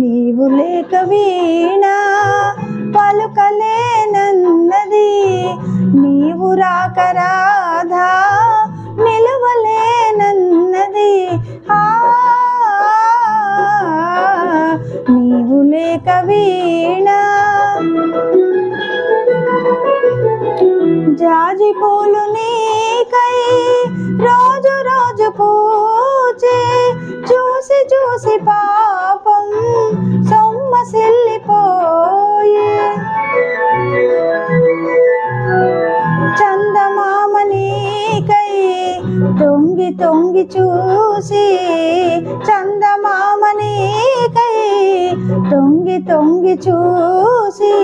నీవు లేక వీణా పలుకలేనన్నది. నీవు రాక రాధా నిలువలేనన్నది. నీవు లేక వీణా జాజి పూలు నీకై రోజు రోజు పూచే చూసి చూసి పాపం సొమ్మసిల్లిపోయే. చందమామ నీకై తొంగి తొంగి చూసి చందమామ నీకై తొంగి తొంగి చూసి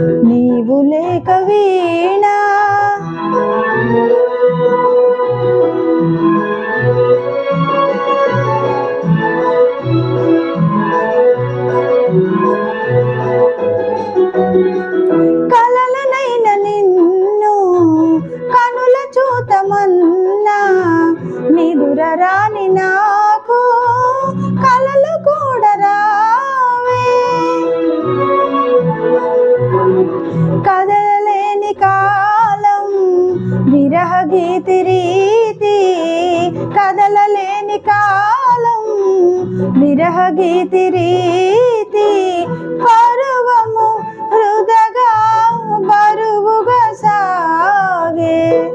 నీవు లేక వీణా. కలలనైన నిన్ను కనుల చూతమన్నా. నిదురరా గీతి రీతి కదలలేని కాలం. విరహ గీతి రీతి పరువము హృదగా బరువుగా సాగే.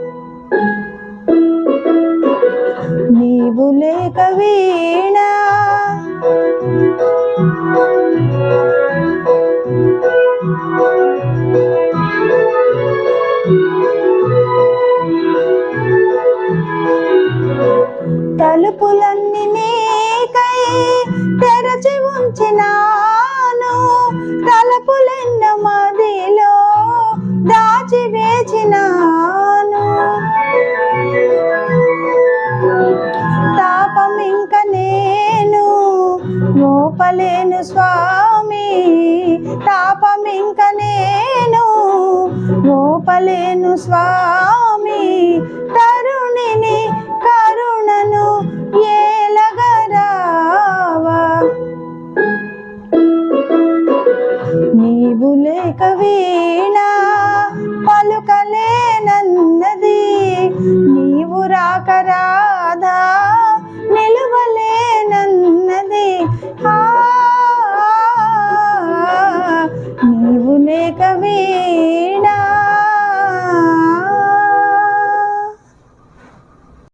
నీవు లేక వీణా దాచి ఉంచినాను తలపులెన్న మదిలో దాచి వేచినాను. తాపం ఇంక నేను మోపలేను స్వామి. తాపం ఇంక నేను మోపలేను స్వామి. వీణా పలుకలేనన్నది నీవు రాక రాధా నిలువలేనన్నది నీవు లేక వీణ